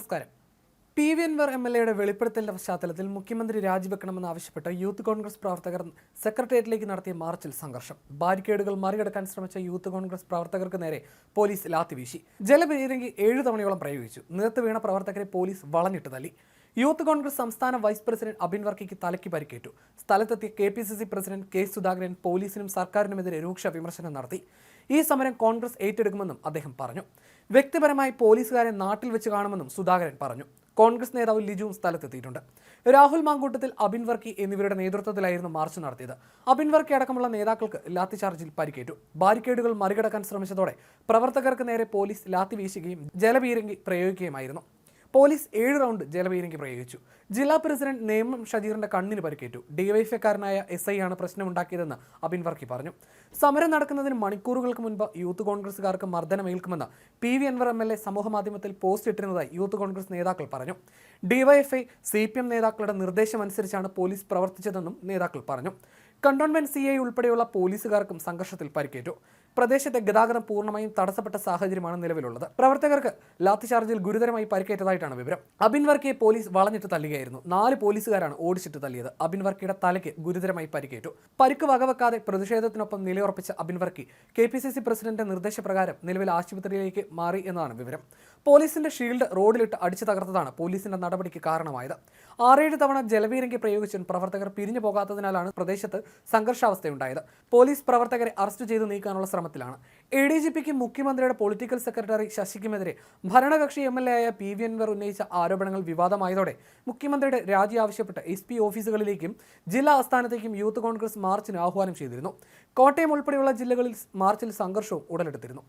നമസ്കാരം. P V Anvar M L എയുടെ വെളിപ്പെടുത്തലിന്റെ പശ്ചാത്തലത്തിൽ മുഖ്യമന്ത്രി രാജിവെക്കണമെന്ന് ആവശ്യപ്പെട്ട് യൂത്ത് കോൺഗ്രസ് പ്രവർത്തകർ സെക്രട്ടേറിയറ്റിലേക്ക് നടത്തിയ മാർച്ചിൽ സംഘർഷം. ബാരിക്കേഡുകൾ മറികടക്കാൻ ശ്രമിച്ച യൂത്ത് കോൺഗ്രസ് പ്രവർത്തകർക്ക് നേരെ പോലീസ് ലാത്തിവീശി. ജലപീരങ്കി ഏഴു തവണയോളം പ്രയോഗിച്ചു. നിലത്ത് വീണ പ്രവർത്തകരെ പോലീസ് വളഞ്ഞിട്ട് തല്ലി യൂത്ത് കോൺഗ്രസ് സംസ്ഥാന വൈസ് പ്രസിഡന്റ് അബിൻ വർക്കിക്ക് തലയ്ക്ക് പരിക്കേറ്റു. സ്ഥലത്തെത്തിയ K P C C president K Sudhakaran പോലീസിനും സർക്കാരിനുമെതിരെ രൂക്ഷ വിമർശനം നടത്തി. ഈ സമരം കോൺഗ്രസ് ഏറ്റെടുക്കുമെന്നും അദ്ദേഹം പറഞ്ഞു. വ്യക്തിപരമായി പോലീസുകാരെ നാട്ടിൽ വെച്ച് കാണുമെന്നും സുധാകരൻ പറഞ്ഞു. കോൺഗ്രസ് നേതാവ് ലിജുവും സ്ഥലത്തെത്തിയിട്ടുണ്ട്. രാഹുൽ മാങ്കൂട്ടത്തിൽ അബിൻ വർക്കി എന്നിവരുടെ നേതൃത്വത്തിലായിരുന്നു മാർച്ച് നടത്തിയത്. അബിൻ വർക്കി അടക്കമുള്ള നേതാക്കൾക്ക് ലാത്തി ചാർജിൽ പരിക്കേറ്റു. ബാരിക്കേഡുകൾ മറികടക്കാൻ ശ്രമിച്ചതോടെ പ്രവർത്തകർക്ക് നേരെ പോലീസ് ലാത്തി വീശുകയും ജലപീരങ്കി പ്രയോഗിക്കുകയുമായിരുന്നു. പോലീസ് ഏഴ് റൗണ്ട് ജലപീരങ്കി പ്രയോഗിച്ചു. ജില്ലാ പ്രസിഡന്റ് നേമം ഷജീറിന്റെ കണ്ണിന് പരിക്കേറ്റു. ഡിവൈഎഫ്ഐക്കാരനായ എസ് ഐ ആണ് പ്രശ്നമുണ്ടാക്കിയതെന്ന് അബിൻ വർക്കി പറഞ്ഞു. സമരം നടക്കുന്നതിന് മണിക്കൂറുകൾക്ക് മുൻപ് യൂത്ത് കോൺഗ്രസുകാർക്ക് മർദ്ദനമേൽക്കുമെന്ന് P V Anvar M L A സമൂഹമാധ്യമത്തിൽ പോസ്റ്റ് ഇട്ടിരുന്നതായി യൂത്ത് കോൺഗ്രസ് നേതാക്കൾ പറഞ്ഞു. ഡിവൈഎഫ്ഐ സി പി എം നേതാക്കളുടെ നിർദ്ദേശമനുസരിച്ചാണ് പോലീസ് പ്രവർത്തിച്ചതെന്നും നേതാക്കൾ പറഞ്ഞു. കണ്ടോൺമെന്റ് സി ഐ ഉൾപ്പെടെയുള്ള പോലീസുകാർക്കും സംഘർഷത്തിൽ പരിക്കേറ്റു. പ്രദേശത്തെ ഗതാഗതം പൂർണമായും തടസ്സപ്പെട്ട സാഹചര്യമാണ് നിലവിലുള്ളത്. പ്രവർത്തകർക്ക് ലാത്തിചാർജിൽ ഗുരുതരമായി പരിക്കേറ്റതായിട്ടാണ് വിവരം. അബിൻ വർക്കിയെ പോലീസ് വളഞ്ഞിട്ട് തല്ലുകയായിരുന്നു നാല് പോലീസുകാരാണ് ഓടിച്ചിട്ട് തല്ലിയത് അബിൻ വർക്കിയുടെ തലയ്ക്ക് ഗുരുതരമായി പരിക്കേറ്റു. പരിക്ക് വകവെക്കാതെ പ്രതിഷേധത്തിനൊപ്പം നിലയുറപ്പിച്ച Abin Varkey K P C C president നിർദ്ദേശപ്രകാരം നിലവിൽ ആശുപത്രിയിലേക്ക് മാറി എന്നാണ് വിവരം. പോലീസിന്റെ ഷീൽഡ് റോഡിലിട്ട് അടിച്ചു തകർത്തതാണ് പോലീസിന്റെ നടപടിക്ക് കാരണമായത്. ആറേഴ് തവണ ജലവീരങ്കി പ്രയോഗിച്ചും പ്രവർത്തകർ പിരിഞ്ഞു പോകാത്തതിനാലാണ് പ്രദേശത്ത് സംഘർഷാവസ്ഥയുണ്ടായത്. പോലീസ് പ്രവർത്തകരെ അറസ്റ്റ് ചെയ്ത് നീക്കാനുള്ള ശ്രമത്തിലാണ്. എ ഡി ജി പിക്ക് മുഖ്യമന്ത്രിയുടെ പൊളിറ്റിക്കൽ സെക്രട്ടറി ശശിക്കുമെതിരെ ഭരണകക്ഷി എം എൽ എ ആയ പി വി അൻവർ ഉന്നയിച്ച ആരോപണങ്ങൾ വിവാദമായതോടെ മുഖ്യമന്ത്രിയുടെ രാജി ആവശ്യപ്പെട്ട് എസ് പി ഓഫീസുകളിലേക്കും ജില്ലാ ആസ്ഥാനത്തേക്കും യൂത്ത് കോൺഗ്രസ് മാർച്ചിന് ആഹ്വാനം ചെയ്തിരുന്നു. കോട്ടയം ഉൾപ്പെടെയുള്ള ജില്ലകളിൽ മാർച്ചിൽ സംഘർഷവും ഉടലെടുത്തിരുന്നു.